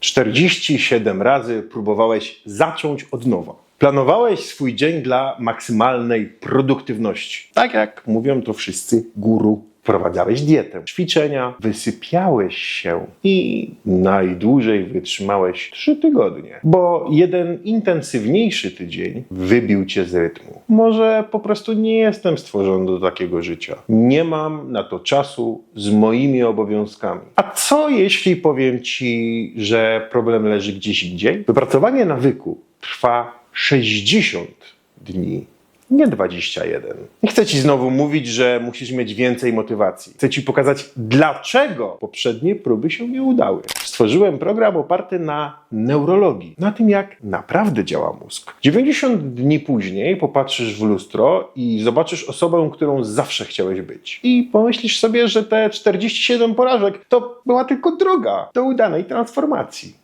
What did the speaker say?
47 razy próbowałeś zacząć od nowa. Planowałeś swój dzień dla maksymalnej produktywności. Tak jak mówią to wszyscy guru. Wprowadzałeś dietę, ćwiczenia, wysypiałeś się i najdłużej wytrzymałeś 3 tygodnie, bo jeden intensywniejszy tydzień wybił cię z rytmu. Może po prostu nie jestem stworzony do takiego życia. Nie mam na to czasu z moimi obowiązkami. A co jeśli powiem ci, że problem leży gdzieś indziej? Wypracowanie nawyku trwa 60 dni. Nie 21. Nie chcę ci znowu mówić, że musisz mieć więcej motywacji. Chcę ci pokazać, dlaczego poprzednie próby się nie udały. Stworzyłem program oparty na neurologii, na tym, jak naprawdę działa mózg. 90 dni później popatrzysz w lustro i zobaczysz osobę, którą zawsze chciałeś być. I pomyślisz sobie, że te 47 porażek to była tylko droga do udanej transformacji.